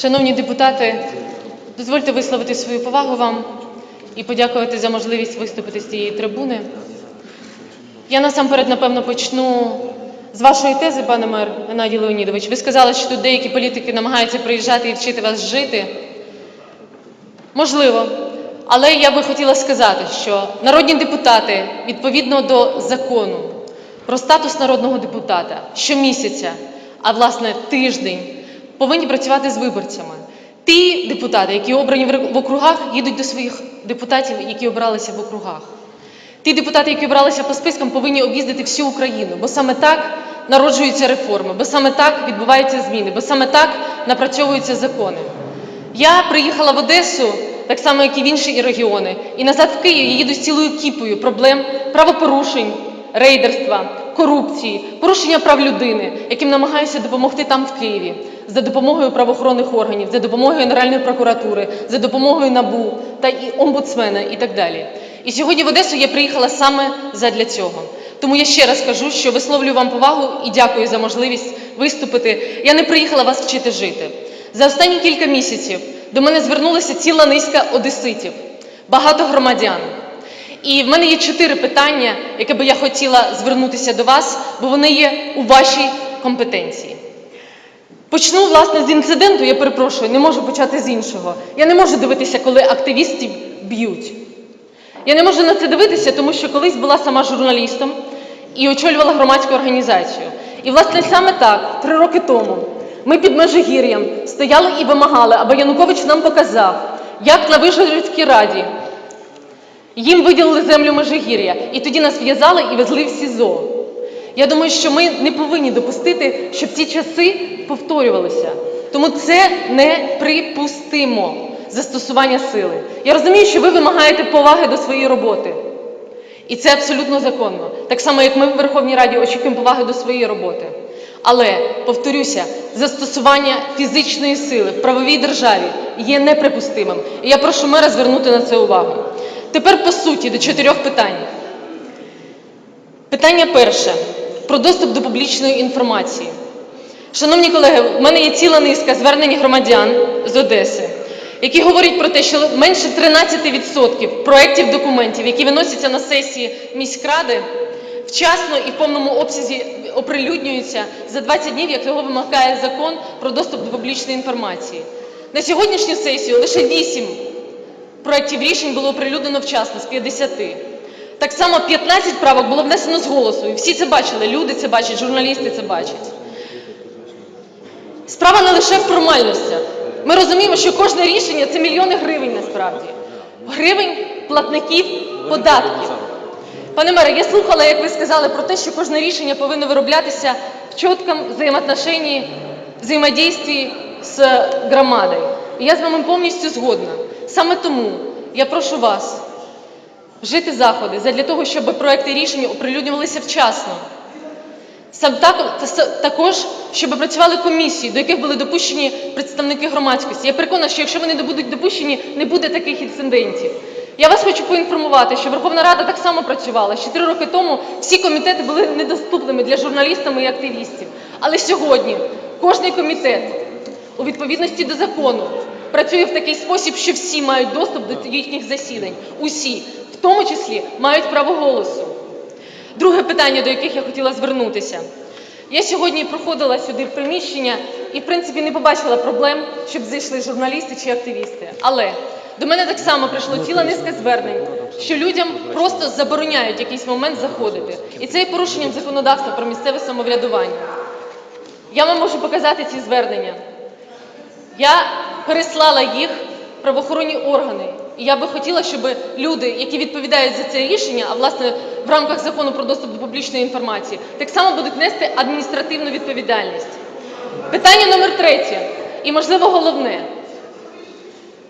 Шановні депутати, дозвольте висловити свою повагу вам і подякувати за можливість виступити з цієї трибуни. Я насамперед, напевно, почну з вашої тези, пане мер Геннадій Леонідович. Ви сказали, що тут деякі політики намагаються приїжджати і вчити вас жити. Можливо. Але я би хотіла сказати, що народні депутати відповідно до закону про статус народного депутата щомісяця, а власне тиждень, повинні працювати з виборцями. Ті депутати, які обрані в округах, їдуть до своїх депутатів, які обралися в округах. Ті депутати, які обралися по спискам, повинні об'їздити всю Україну, бо саме так народжуються реформи, бо саме так відбуваються зміни, бо саме так напрацьовуються закони. Я приїхала в Одесу, так само, як і в інші регіони, і назад в Київ я їду з цілою кіпою проблем правопорушень, рейдерства, корупції, порушення прав людини, яким намагаюся допомогти там в Києві, за допомогою правоохоронних органів, за допомогою Генеральної прокуратури, за допомогою НАБУ та і омбудсмена і так далі. І сьогодні в Одесу я приїхала саме задля цього. Тому я ще раз кажу, що висловлюю вам повагу і дякую за можливість виступити. Я не приїхала вас вчити жити. За останні кілька місяців до мене звернулася ціла низка одеситів, багато громадян. І в мене є чотири питання, яке би я хотіла звернутися до вас, бо вони є у вашій компетенції. Почну власне з інциденту. Я перепрошую, не можу почати з іншого. Я не можу дивитися, коли активістів б'ють. Я не можу на це дивитися, тому що колись була сама журналістом і очолювала громадську організацію. І, власне, саме так, три роки тому, ми під Межигір'ям стояли і вимагали, аби Янукович нам показав, як на Вишгородській раді їм виділили землю Межигір'я, і тоді нас в'язали і везли в СІЗО. Я думаю, що ми не повинні допустити, щоб ці часи повторювалися. Тому це неприпустимо застосування сили. Я розумію, що ви вимагаєте поваги до своєї роботи. І це абсолютно законно. Так само, як ми в Верховній Раді очікуємо поваги до своєї роботи. Але, повторюся, застосування фізичної сили в правовій державі є неприпустимим. І я прошу мера звернути на це увагу. Тепер по суті до чотирьох питань. Питання перше про доступ до публічної інформації. Шановні колеги, в мене є ціла низка звернень громадян з Одеси, які говорять про те, що менше 13% проєктів документів, які виносяться на сесії міськради, вчасно і в повному обсязі оприлюднюються за 20 днів, як цього вимагає закон про доступ до публічної інформації. На сьогоднішню сесію лише 8 проєктів рішень було оприлюднено вчасно з 50. Так само 15 правок було внесено з голосу. І всі це бачили, люди це бачать, журналісти це бачать. Справа не лише в формальностях. Ми розуміємо, що кожне рішення це мільйони гривень насправді. Гривень платників податків. Пане мере, я слухала, як ви сказали про те, що кожне рішення повинно вироблятися в чіткому взаємоотношенні, взаємодійстві з громадою. І я з вами повністю згодна. Саме тому я прошу вас вжити заходи для того, щоб проекти рішень оприлюднювалися вчасно. Сам так, та- також, щоб працювали комісії, до яких були допущені представники громадськості. Я переконана, що якщо вони не будуть допущені, не буде таких інцидентів. Я вас хочу поінформувати, що Верховна Рада так само працювала. Ще три роки тому всі комітети були недоступними для журналістів і активістів. Але сьогодні кожний комітет у відповідності до закону працює в такий спосіб, що всі мають доступ до їхніх засідань. Усі, в тому числі, мають право голосу. Друге питання, до яких я хотіла звернутися. Я сьогодні проходила сюди в приміщення і, в принципі, не побачила проблем, щоб зайшли журналісти чи активісти. Але до мене так само прийшло ціла низка звернень, що людям просто забороняють якийсь момент заходити. І це є порушенням законодавства про місцеве самоврядування. Я вам можу показати ці звернення. Я переслала їх правоохоронні органи. І я би хотіла, щоб люди, які відповідають за це рішення, а власне в рамках закону про доступ до публічної інформації, так само будуть нести адміністративну відповідальність. Питання номер третє, і можливо головне.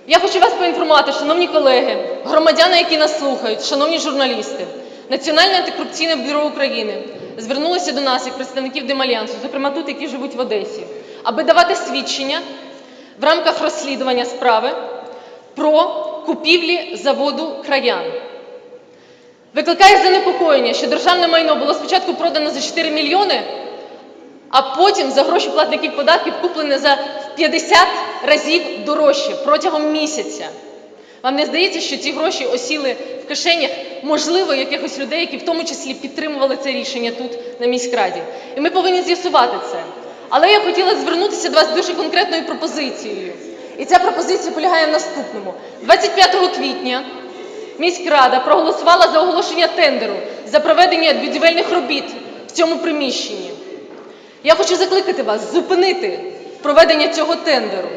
Я хочу вас поінформувати, шановні колеги, громадяни, які нас слухають, шановні журналісти, Національне антикорупційне бюро України звернулося до нас як представників Демальянсу, зокрема тут, які живуть в Одесі, аби давати свідчення в рамках розслідування справи про купівлі заводу краян. Викликає занепокоєння, що державне майно було спочатку продано за 4 мільйони, а потім за гроші платників податків куплене за 50 разів дорожче протягом місяця. Вам не здається, що ці гроші осіли в кишенях, можливо, якихось людей, які в тому числі підтримували це рішення тут на міськраді. І ми повинні з'ясувати це. Але я хотіла звернутися до вас з дуже конкретною пропозицією. І ця пропозиція полягає в наступному: 25 квітня міськрада проголосувала за оголошення тендеру за проведення будівельних робіт в цьому приміщенні. Я хочу закликати вас зупинити проведення цього тендеру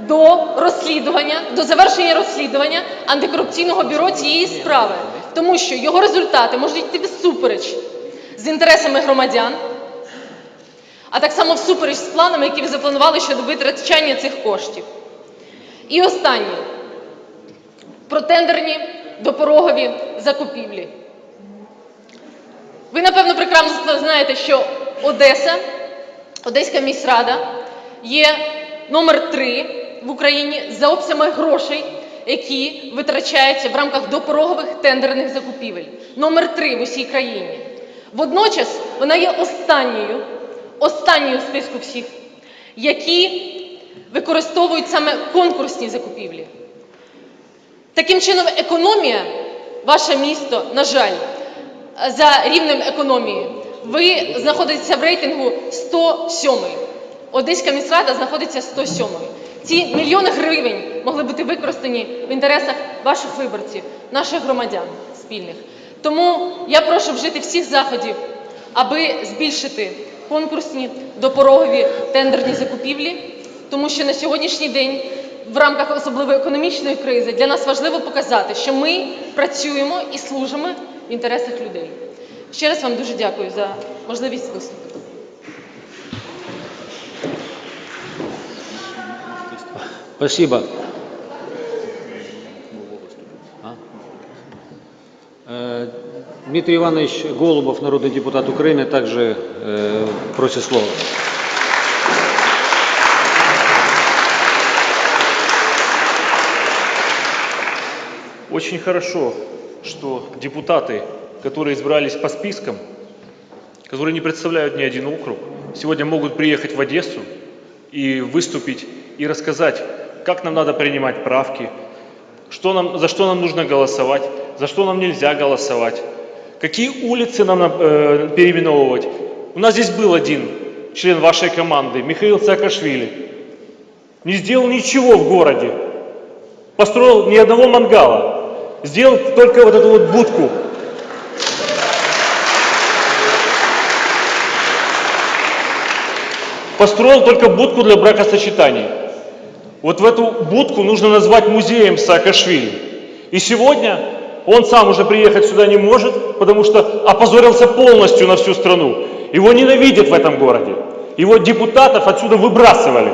до розслідування, до завершення розслідування антикорупційного бюро цієї справи, тому що його результати можуть йти всупереч з інтересами громадян, а так само всупереч з планами, які ви запланували щодо витрачання цих коштів. І останнє про тендерні допорогові закупівлі. Ви, напевно, прекрасно знаєте, що Одеса, Одеська міськрада є номер три в Україні за обсягами грошей, які витрачаються в рамках допорогових тендерних закупівель. Номер три в усій країні. Водночас вона є останньою, останньою в списку всіх, які використовують саме конкурсні закупівлі. Таким чином, економія, ваше місто, на жаль, за рівнем економії, ви знаходитеся в рейтингу 107. Одеська міськрада знаходиться 107. Ці мільйони гривень могли бути використані в інтересах ваших виборців, наших громадян спільних. Тому я прошу вжити всіх заходів, аби збільшити конкурсні допорогові тендерні закупівлі, тому що на сьогоднішній день в рамках особливо економічної кризи для нас важливо показати, що ми працюємо і служимо в інтересах людей. Ще раз вам дуже дякую за можливість виступити. Спасибо. А? Э, Дмитрий Иванович Голубов, народный депутат Украины, также э, просит слова. Очень хорошо, что депутаты, которые избрались по спискам, которые не представляют ни один округ, сегодня могут приехать в Одессу и выступить и рассказать, как нам надо принимать правки, что нам, за что нам нужно голосовать, за что нам нельзя голосовать, какие улицы нам э, переименовывать. У нас здесь был один член вашей команды, Михаил Саакашвили. Не сделал ничего в городе, построил ни одного мангала, сделал только вот эту вот будку. Построил только будку для бракосочетаний. Вот в эту будку нужно назвать музеем Саакашвили. И сегодня он сам уже приехать сюда не может, потому что опозорился полностью на всю страну. Его ненавидят в этом городе. Его депутатов отсюда выбрасывали,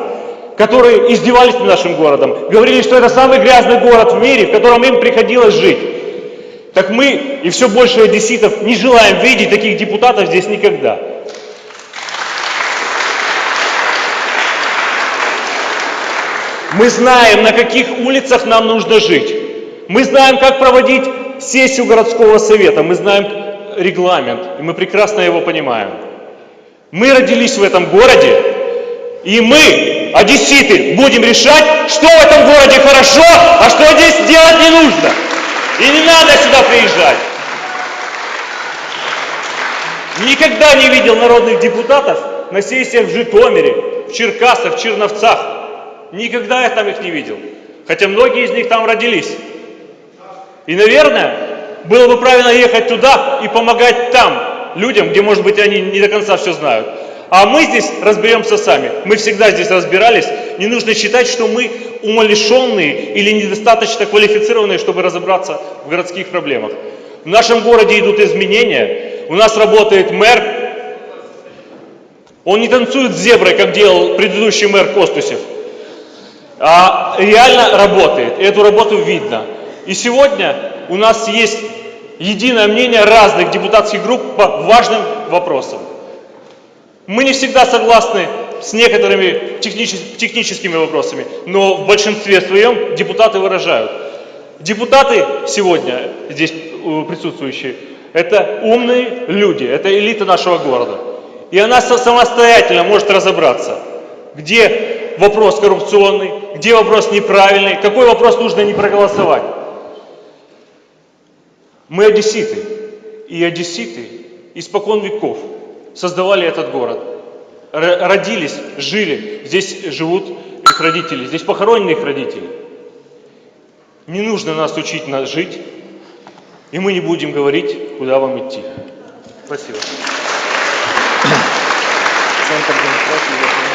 которые издевались над нашим городом. Говорили, что это самый грязный город в мире, в котором им приходилось жить. Так мы и все больше одесситов не желаем видеть таких депутатов здесь никогда. Мы знаем, на каких улицах нам нужно жить. Мы знаем, как проводить сессию городского совета. Мы знаем регламент, и мы прекрасно его понимаем. Мы родились в этом городе, и мы, одесситы, будем решать, что в этом городе хорошо, а что здесь делать не нужно. И не надо сюда приезжать. Никогда не видел народных депутатов на сессиях в Житомире, в Черкасах, в Черновцах. Никогда я там их не видел. Хотя многие из них там родились. И, наверное, было бы правильно ехать туда и помогать там людям, где, может быть, они не до конца все знают. А мы здесь разберемся сами. Мы всегда здесь разбирались. Не нужно считать, что мы умалишенные или недостаточно квалифицированные, чтобы разобраться в городских проблемах. В нашем городе идут изменения. У нас работает мэр. Он не танцует с зеброй, как делал предыдущий мэр Костусев а реально работает. И эту работу видно. И сегодня у нас есть единое мнение разных депутатских групп по важным вопросам. Мы не всегда согласны с некоторыми техничес- техническими вопросами, но в большинстве своем депутаты выражают. Депутаты сегодня здесь э, присутствующие, это умные люди, это элита нашего города. И она самостоятельно может разобраться, где вопрос коррупционный, где вопрос неправильный, какой вопрос нужно не проголосовать. Мы одесситы, и одесситы испокон веков создавали этот город. Р- родились, жили, здесь живут их родители, здесь похоронены их родители. Не нужно нас учить нас жить, и мы не будем говорить, куда вам идти. Спасибо. Центр демократії, Центр демократії.